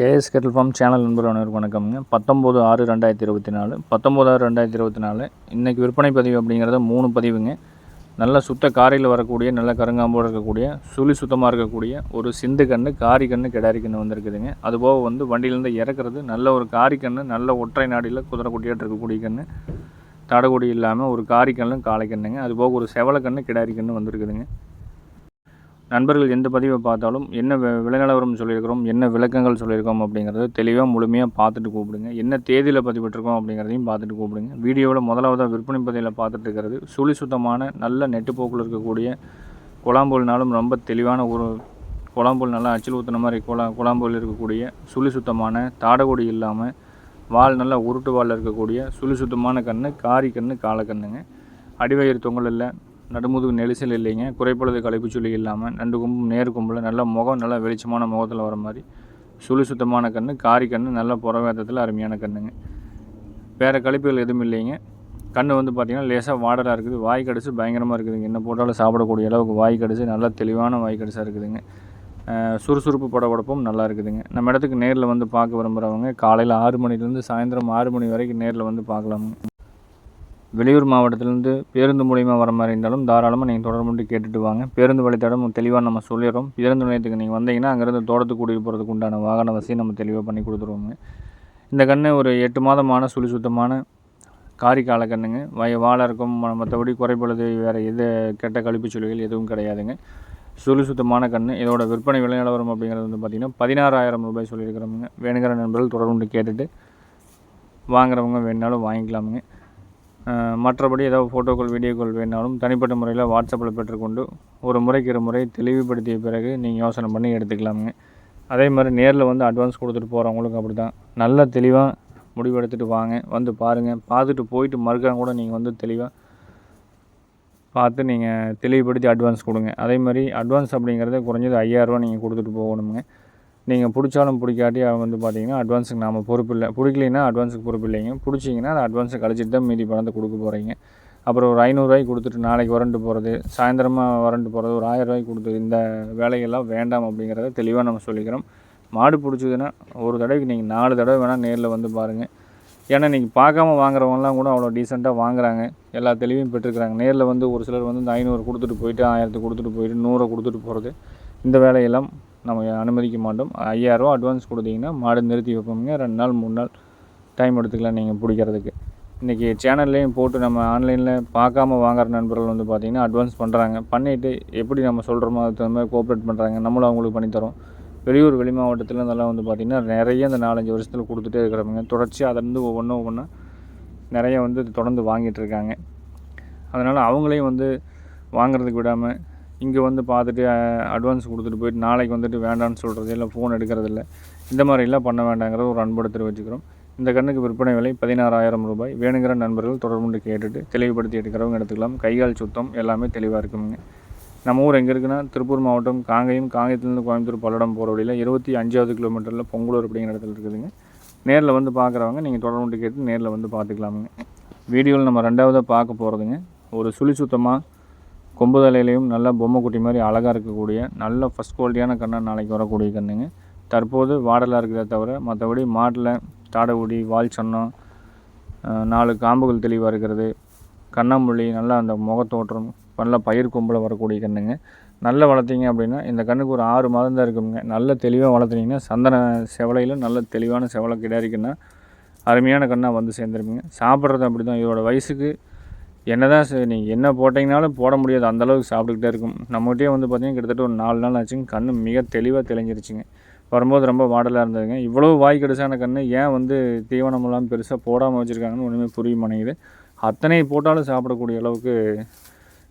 KS Kettle form channel நண்பர் அனைவருக்கு வணக்கம்ங்க. பத்தொம்போது ஆறு ரெண்டாயிரத்தி இருபத்தி நாலு பத்தொம்போது ஆறு ரெண்டாயிரத்தி இருபத்தி நாலு. இன்றைக்கி விற்பனை பதிவு அப்படிங்கிறது மூணு பதிவுங்க. நல்ல சுத்த காரையில் வரக்கூடிய நல்ல கருங்காம்போடு இருக்கக்கூடிய சுழி சுத்தமாக இருக்கக்கூடிய ஒரு சிந்து கன்று காரி கன்று கிடாரி கன்று வந்திருக்குதுங்க. அதுபோக வந்து வண்டியிலேருந்து இறக்குறது நல்ல ஒரு காரி கன்று நல்ல ஒற்றை நாடியில் குதிரை இருக்கக்கூடிய கன்று தடகுடி இல்லாமல் ஒரு காரி கண்ணும் காலை கண்ணுங்க. அதுபோக ஒரு செவலை கன்று கிடாரி கன்று வந்திருக்குதுங்க. நண்பர்கள் எந்த பதிவை பார்த்தாலும் என்ன வி- சொல்லியிருக்கிறோம் என்ன விளக்கங்கள் சொல்லியிருக்கோம் அப்படிங்கிறத தெளிவாக முழுமையாக பார்த்துட்டு கூப்பிடுங்க. என்ன தேதியில் பதிவிட்டிருக்கோம் அப்படிங்கிறதையும் பார்த்துட்டு கூப்பிடுங்க. வீடியோவில் முதலாவதாக விற்பனை பதிவில் பார்த்துட்டு இருக்கிறது சுழி சுத்தமான நல்ல நெட்டுப்போக்கில் இருக்கக்கூடிய குழாம்புல்னாலும் ரொம்ப தெளிவான ஒரு குழாம்புல் நல்லா அச்சில் ஊற்றின மாதிரி குழா குழாம்புல் இருக்கக்கூடிய சுழி சுத்தமான தாடகொடி இல்லாமல் வால் நல்லா உருட்டு வாலில் இருக்கக்கூடிய சுழி சுத்தமான கன்று காரி கன்று காலக்கண்ணுங்க. அடிவயிறு தொங்கல் இல்லை நடுமுதுகு நெரிசல் இல்லைங்க. குறைப்பொழுது களைப்பு சொல்லி இல்லாமல் ரெண்டு கும்பும் நேர் கும்பில் நல்ல முகம் நல்லா வெளிச்சமான முகத்தில் வர மாதிரி சுழி சுத்தமான கன்று காரி கன்று நல்ல புறவேத்தத்தில் அருமையான கண்ணுங்க. வேறு கழிப்புகள் எதுவும் இல்லைங்க. கண் வந்து பார்த்திங்கன்னா லேசாக வாடராக இருக்குது. வாய் கடிச்சு பயங்கரமாக இருக்குதுங்க. என்ன போட்டாலும் சாப்பிடக்கூடிய அளவுக்கு வாய் கடிச்சு நல்லா தெளிவான வாய் கடிச்சாக இருக்குதுங்க. சுறுசுறுப்பு சுறுசுறுப்பு படபடப்பும் நல்லா இருக்குதுங்க. நம்ம இடத்துக்கு நேரில் வந்து பார்க்க விரும்புகிறவங்க காலையில் ஆறு மணிலேருந்து சாயந்தரம் ஆறு மணி வரைக்கும் நேரில் வந்து பார்க்கலாமுங்க. வெளியூர் மாவட்டத்திலேருந்து பேருந்து மூலிமா வர மாதிரி இருந்தாலும் தாராளமாக நீங்கள் தொடர்பு கேட்டுட்டு வாங்க. பேருந்து வழித்தடம் தெளிவாக நம்ம சொல்லிடுறோம். பேருந்து நிலையத்துக்கு நீங்கள் வந்தீங்கன்னா அங்கேருந்து தோட்டத்துக்கு கூட்டிகிட்டு போகிறதுக்கு உண்டான வாகன வசதி நம்ம தெளிவாக பண்ணி கொடுத்துருவோங்க. இந்த கன்று ஒரு எட்டு மாதமான சுழி சுத்தமான காரி கால கண்ணுங்க. வய வாழை இருக்கும். மற்றபடி குறைபொழுது வேறு எது கெட்ட கழிப்பு சுழிகள் எதுவும் கிடையாதுங்க. சுழி சுத்தமான கன்று இதோட விற்பனை விலை நிலவரம் அப்படிங்கிறது வந்து பார்த்திங்கன்னா பதினாறாயிரம் ரூபாய் சொல்லியிருக்கிறோமுங்க. வேணுங்கிற நண்பர்கள் தொடர்பு கேட்டுட்டு வாங்குறவங்க வேணுனாலும் வாங்கிக்கலாமுங்க. மற்றபடி ஏதாவது ஃபோட்டோக்கள் வீடியோக்கள் வேணாலும் தனிப்பட்ட முறையில் வாட்ஸ்அப்பில் பெற்றுக்கொண்டு ஒரு முறைக்கு ஒரு முறை தெளிவுபடுத்திய பிறகு நீங்கள் யோசனை பண்ணி எடுத்துக்கலாமுங்க. அதே மாதிரி நேரில் வந்து அட்வான்ஸ் கொடுத்துட்டு போகிறவங்களுக்கு அப்படி தான் நல்ல தெளிவாக முடிவெடுத்துட்டு வாங்க. வந்து பாருங்கள் பார்த்துட்டு போயிட்டு மறுக்காம கூட நீங்கள் வந்து தெளிவாக பார்த்து நீங்கள் தெளிவுபடுத்தி அட்வான்ஸ் கொடுங்க. அதே மாதிரி அட்வான்ஸ் அப்படிங்கிறது குறைஞ்சது ஐயாயிரரூவா நீங்கள் கொடுத்துட்டு போகணுங்க நீங்கள் பிடிச்சாலும் பிடிக்காட்டி அவங்க வந்து பார்த்தீங்கன்னா அட்வான்ஸுக்கு நாம் பொறுப்பு இல்லை. பிடிக்கலைன்னா அட்வான்ஸுக்கு பொறுப்பு இல்லைங்க. பிடிச்சிங்கன்னா அது அட்வான்ஸை கழிச்சிட்டு தான் மீதி பணத்தை கொடுக்க போகிறீங்க அப்புறம் ஒரு ஐநூறுரூவாய்க்கு கொடுத்துட்டு நாளைக்கு வரண்டு போகிறது சாயந்தரமாக வரண்டு போகிறது ஒரு ஆயிரரூவாய்க்கு கொடுத்து இந்த வேலையெல்லாம் வேண்டாம் அப்படிங்கிறத தெளிவாக நம்ம சொல்லிக்கிறோம். மாடு பிடிச்சதுன்னா ஒரு தடவைக்கு நீங்கள் நாலு தடவை வேணால் நேரில் வந்து பாருங்கள் ஏன்னா நீங்கள் பார்க்காம வாங்குறவங்கலாம் கூட அவ்வளோ டீசெண்டாக வாங்குறாங்க. எல்லா தெளிவையும் பெற்றுக்கிறாங்க நேரில் வந்து ஒரு சிலர் வந்து இந்த ஐநூறு கொடுத்துட்டு போயிட்டு ஆயிரத்து கொடுத்துட்டு போயிட்டு நூறை கொடுத்துட்டு போகிறது இந்த வேலையெல்லாம் நம்ம அனுமதிக்க மாட்டோம். ஐயாயிரரூவா அட்வான்ஸ் கொடுத்தீங்கன்னா மாடு நிறுத்தி வைப்போம்ங்க. ரெண்டு நாள் மூணு நாள் டைம் எடுத்துக்கலாம் நீங்கள் பிடிக்கிறதுக்கு. இன்றைக்கி சேனல்லையும் போட்டு நம்ம ஆன்லைனில் பார்க்காம வாங்குற நண்பர்கள் வந்து பார்த்திங்கன்னா அட்வான்ஸ் பண்ணுறாங்க பண்ணிவிட்டு எப்படி நம்ம சொல்கிறோமோ அதுக்கு தகுந்த மாதிரி கோஆப்ரேட் பண்ணுறாங்க நம்மளும் அவங்களுக்கு பண்ணித்தரோம் வெளியூர் வெளி மாவட்டத்தில் இதெல்லாம் வந்து பார்த்திங்கன்னா நிறைய இந்த நாலஞ்சு வருஷத்தில் கொடுத்துட்டே இருக்கிறவங்க. தொடர்ச்சி அதிலேருந்து ஒவ்வொன்றும் ஒவ்வொன்றா நிறைய வந்து தொடர்ந்து வாங்கிட்டு இருக்காங்க. அதனால் அவங்களையும் வந்து வாங்குறதுக்கு விடாமல் இங்கே வந்து பார்த்துட்டு அட்வான்ஸ் கொடுத்துட்டு போயிட்டு நாளைக்கு வந்துட்டு வேண்டாம்னு சொல்கிறது இல்லை ஃபோன் எடுக்கிறதில்ல இந்த மாதிரிலாம் பண்ண வேண்டாங்கிறத ஒரு அன்போடு தெரிவிச்சுக்கிறோம் இந்த கண்ணுக்கு விற்பனை விலை பதினாறாயிரம் ரூபாய். வேணுங்கிற நண்பர்கள் தொடர்புண்டு கேட்டுட்டு தெளிவுபடுத்தி எடுக்கிறவங்க எடுத்துக்கலாம். கைகால் சுத்தம் எல்லாமே தெளிவாக இருக்குங்க நம்ம ஊர் எங்கே இருக்குன்னா திருப்பூர் மாவட்டம் காங்கேயம் காங்கேயத்துலேருந்து கோயம்புத்தூர் பல்லடம் போகிற வழியில் இருபத்தி அஞ்சாவது கிலோமீட்டரில் பொங்கலூர் அப்படிங்கிற இடத்துல இருக்குதுங்க. நேரில் வந்து பார்க்குறவங்க நீங்கள் தொடர்புண்டு கேட்டு நேரில் வந்து பார்த்துக்கலாமுங்க. வீடியோவில் நம்ம ரெண்டாவதாக பார்க்க போகிறதுங்க ஒரு சுழி சுத்தமாக கொம்பு தலையிலையும் நல்லா பொம்மை குட்டி மாதிரி அழகாக இருக்கக்கூடிய நல்ல ஃபஸ்ட் குவாலிட்டியான கண்ணாக நாளைக்கு வரக்கூடிய கண்ணுங்க. தற்போது வாடலாக இருக்கிறத தவிர மற்றபடி மாட்டில் தாடகுடி வால் சன்னம் நாலு காம்புகள் தெளிவாக இருக்கிறது. கண்ணாமொழி நல்லா அந்த முகத்தோற்றம் நல்ல பயிர் கொம்பில் வரக்கூடிய கண்ணுங்க. நல்லா வளர்த்தீங்க அப்படின்னா இந்த கண்ணுக்கு ஒரு ஆறு மாதம் தான் இருக்குங்க. நல்ல தெளிவாக வளர்த்துனீங்கன்னா சந்தன செவலையில் நல்ல தெளிவான செவலை கிடாரிக்குன்னா அருமையான கண்ணாக வந்து சேர்ந்துருப்பீங்க சாப்பிட்றது அப்படி தான் இதோட வயசுக்கு என்ன தான் நீங்கள் என்ன போட்டிங்கனாலும் போட முடியாது. அந்தளவுக்கு சாப்பிட்டுக்கிட்டே இருக்கும். நம்மகிட்டயே வந்து பார்த்திங்கன்னா கிட்டத்தட்ட ஒரு நாலு நாள் ஆச்சுங்க. கண் மிக தெளிவாக தெளிஞ்சிருச்சுங்க. வரும்போது ரொம்ப வாடலாக இருந்ததுங்க. இவ்வளோ வாய் கடிசான கண் ஏன் வந்து தீவனம் இல்லாமல் பெருசாக போடாமல் வச்சுருக்காங்கன்னு ஒன்றுமே புரிய மாட்டேங்குது. அத்தனை போட்டாலும் சாப்பிடக்கூடிய அளவுக்கு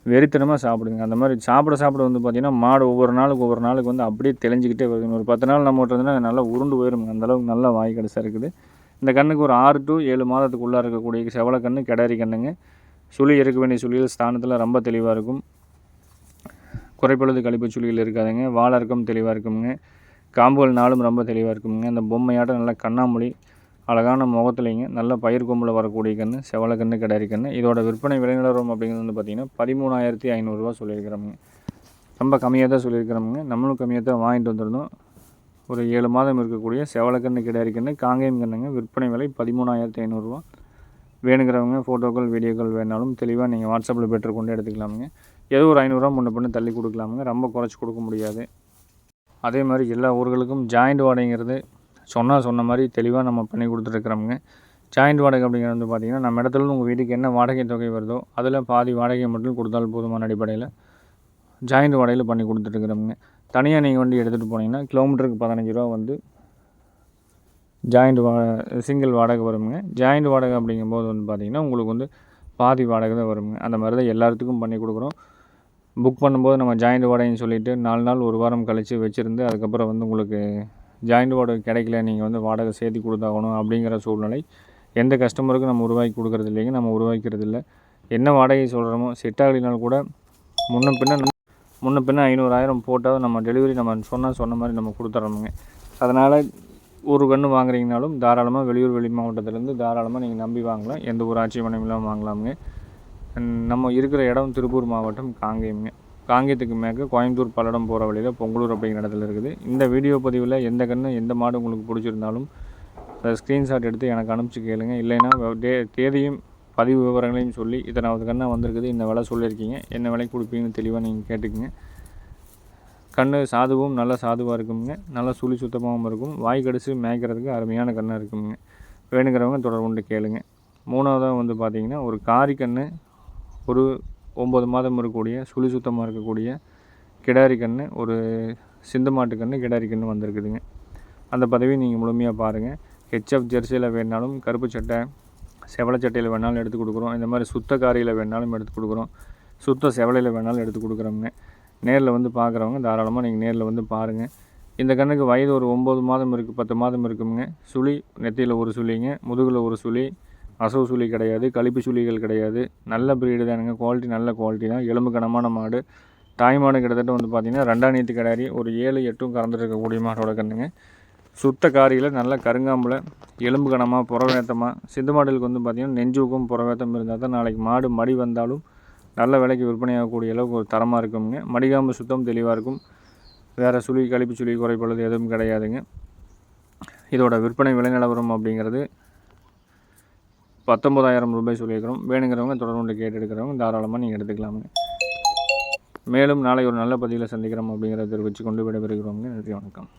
வெறித்தனமாக சாப்பிடுங்க. அந்த மாதிரி சாப்பிட சாப்பிட வந்து பார்த்திங்கன்னா மாடு ஒவ்வொரு நாளுக்கு ஒவ்வொரு நாளுக்கு வந்து அப்படியே தெளிஞ்சிக்கிட்டே வருதுங்க. ஒரு பத்து நாள் நம்ம விட்டுறதுனா நல்லா உருண்டு போயிருங்க. அந்த அளவுக்கு நல்லா வாய் கடிசா இருக்குது. இந்த கண்ணுக்கு ஒரு ஆறு டு ஏழு மாதத்துக்குள்ளே இருக்கக்கூடிய செவலை கண்ணு கிடாரி கண்ணுங்க. சுழி இருக்க வேண்டிய சுழியில் ஸ்தானத்தில் ரொம்ப தெளிவாக இருக்கும். குறைப்பொழுது கழிப்பு சுழிகள் இருக்காதுங்க. வாழறக்கம் தெளிவாக இருக்குங்க. காம்புகள் நாளும் ரொம்ப தெளிவாக இருக்குங்க. அந்த பொம்மையாட்டம் நல்லா கண்ணாமொழி அழகான முகத்துலைங்க நல்ல பயிர் கொம்பில் வரக்கூடிய கன்று செவள கன்று கிடாரி கன்று இதோட விற்பனை விலைநிலவரம் அப்படிங்கிறது வந்து பார்த்திங்கன்னா பதிமூணாயிரத்தி ஐநூறுரூவா சொல்லியிருக்கிறோமுங்க. ரொம்ப கம்மியாக தான் சொல்லியிருக்கிறோமுங்க. நம்மளும் கம்மியாக தான் வாங்கிட்டு வந்திருந்தோம். ஒரு ஏழு மாதம் இருக்கக்கூடிய செவலக்கண்ணு கிடாரி கண்ணு காங்கேயம் கண்ணுங்க. விற்பனை விலை பதிமூணாயிரத்தி ஐநூறுரூவா வேணுங்கிறவங்க ஃபோட்டோக்கள் வீடியோக்கள் வேணாலும் தெளிவாக நீங்கள் வாட்ஸ்அப்பில் பெற்றுக்கொண்டு எடுத்துக்கலாமுங்க. ஏதோ ஒரு ஐநூறுரூவா முன்ன பண்ணி தள்ளி கொடுக்கலாமுங்க. ரொம்ப குறைச்சி கொடுக்க முடியாது. அதே மாதிரி எல்லா ஊர்களுக்கும் ஜாயிண்ட் வாடகைங்கிறது சொன்னால் சொன்ன மாதிரி தெளிவாக நம்ம பண்ணி கொடுத்துருக்குறோமுங்க. ஜாயிண்ட் வாடகை அப்படிங்கிறது வந்து பார்த்திங்கன்னா நம்ம இடத்துல உங்கள் வீட்டுக்கு என்ன வாடகை தொகை வருதோ அதில் பாதி வாடகை மட்டும் கொடுத்தால் போதுமான அடிப்படையில் ஜாயிண்ட் வாடகையில் பண்ணி கொடுத்துட்ருக்குறோமுங்க தனியாக நீங்கள் வண்டி எடுத்துகிட்டு போனீங்கன்னா கிலோமீட்டருக்கு பதினஞ்சு ரூபா வந்து ஜாயிண்ட் வா சிங்கிள் வாடகை வருங்க ஜாயிண்ட் வாடகை அப்படிங்கும்போது வந்து பார்த்திங்கன்னா உங்களுக்கு வந்து பாதி வாடகை தான் வருங்க அந்த மாதிரி தான் எல்லாத்துக்கும் பண்ணி கொடுக்குறோம். புக் பண்ணும்போது நம்ம ஜாயிண்ட் வாடகைன்னு சொல்லிவிட்டு நாலு நாள் ஒரு வாரம் கழித்து வச்சுருந்து அதுக்கப்புறம் வந்து உங்களுக்கு ஜாயிண்ட் வாடகை கிடைக்கல நீங்கள் வந்து வாடகை சேர்த்து கொடுத்தாகணும் அப்படிங்கிற சூழ்நிலை எந்த கஸ்டமருக்கும் நம்ம உருவாக்கி கொடுக்குறது இல்லைங்க. நம்ம உருவாக்கிறது இல்லை. என்ன வாடகை சொல்கிறோமோ செட் ஆகலினாலும் கூட முன்ன பின்ன முன்ன பின்ன ஐநூறாயிரம் போட்டால் நம்ம டெலிவரி நம்ம சொன்னால் சொன்ன மாதிரி நம்ம கொடுத்துட்றோமுங்க அதனால் ஒரு கன்று வாங்குறீங்கனாலும் தாராளமாக வெளியூர் வெளி மாவட்டத்திலேருந்து தாராளமாக நீங்கள் நம்பி வாங்கலாம். எந்த ஒரு ஆட்சேபனையும் இல்லாமல் வாங்கலாமுங்க நம்ம இருக்கிற இடம் திருப்பூர் மாவட்டம் காங்கேயம்ங்க. காங்கேயத்துக்கு மேற்க கோயம்புத்தூர் பல்லடம் போகிற வழியில் பொங்கலூர் அப்படிங்கிற இடத்துல இருக்குது. இந்த வீடியோ பதிவில் எந்த கன்று எந்த மாடு உங்களுக்கு பிடிச்சிருந்தாலும் அதை ஸ்க்ரீன்ஷாட் எடுத்து எனக்கு அனுப்பிச்சு கேளுங்க. இல்லைன்னா டே தேதியும் பதிவு விவரங்களையும் சொல்லி இத்தனாவது கண்ணாக வந்திருக்குது. இந்த விலை சொல்லியிருக்கீங்க. என்ன விலைக்கு கொடுப்பீங்கன்னு தெளிவாக நீங்கள் கேட்டுக்குங்க. கண் சாதுவும் நல்ல சாதுவாக இருக்குங்க நல்லா சுழி சுத்தமாகவும் இருக்கும். வாய் கடிச்சு மேய்க்கிறதுக்கு அருமையான கண்ணாக இருக்குங்க வேணுங்கிறவங்க தொடர்பு கொண்டு கேளுங்க. மூணாவதாக வந்து பார்த்திங்கன்னா ஒரு காரி கன்று ஒரு ஒம்பது மாதம் இருக்கக்கூடிய சுழி சுத்தமாக இருக்கக்கூடிய கிடாரி கன்று ஒரு சிந்து மாட்டு கன்று கிடாரி கன்று வந்திருக்குதுங்க. அந்த பதவி நீங்கள் முழுமையாக பாருங்கள் ஹெச்எஃப் ஜெர்சியில் வேணாலும் கருப்பு சட்டை செவலை சட்டையில் வேணாலும் எடுத்து கொடுக்குறோம். இந்த மாதிரி சுத்த காரியில் வேணாலும் எடுத்து கொடுக்குறோம். சுத்த செவலையில் வேணாலும் எடுத்து கொடுக்குறோங்க நேரில் வந்து பார்க்குறவங்க தாராளமாக நீங்கள் நேரில் வந்து பாருங்கள் இந்த கண்ணுக்கு வயது ஒரு ஒம்பது மாதம் இருக்குது பத்து மாதம் இருக்குங்க சுழி நெத்தியில் ஒரு சுழிங்க முதுகில் ஒரு சுழி அசவு சுழி கிடையாது கழிப்பு சுழிகள் கிடையாது. நல்ல ப்ரீடு தானுங்க குவாலிட்டி நல்ல குவாலிட்டி தான். எலும்பு கனமான மாடு. தாய் மாடு கிட்டத்தட்ட வந்து பார்த்திங்கன்னா ரெண்டாம் நீத்து கிடாரி ஒரு ஏழு எட்டும் கறந்துட்டு இருக்கக்கூடிய மாடோட கண்ணுங்க. சுத்த காரியில் நல்ல கருங்காம்பில் எலும்பு கனமாக புறவேத்தமாக சிந்து மாடுகளுக்கு வந்து பார்த்திங்கன்னா நெஞ்சுக்கும் புறவேத்தம் இருந்தால் தான் நாளைக்கு மாடு மடி வந்தாலும் நல்ல விலைக்கு விற்பனையாகக்கூடிய அளவுக்கு ஒரு தரமாக இருக்குங்க மடிகாம்பு சுத்தம் தெளிவாக இருக்கும். வேறு சுழி கழிப்பு சுழி குறைப்பழுது எதுவும் கிடையாதுங்க. இதோட விற்பனை விலை நிலவரம் அப்படிங்கிறது பத்தொம்பதாயிரம் ரூபாய் சொல்லியிருக்கிறோம். வேணுங்கிறவங்க தொடர்ந்து கேட்டு எடுக்கிறவங்க தாராளமாக நீங்கள் எடுத்துக்கலாமுங்க. மேலும் நாளை ஒரு நல்ல பதிவில் சந்திக்கிறோம் அப்படிங்கிறத தெரிவித்து கொண்டு விடைபெறுகிறோங்க நன்றி வணக்கம்.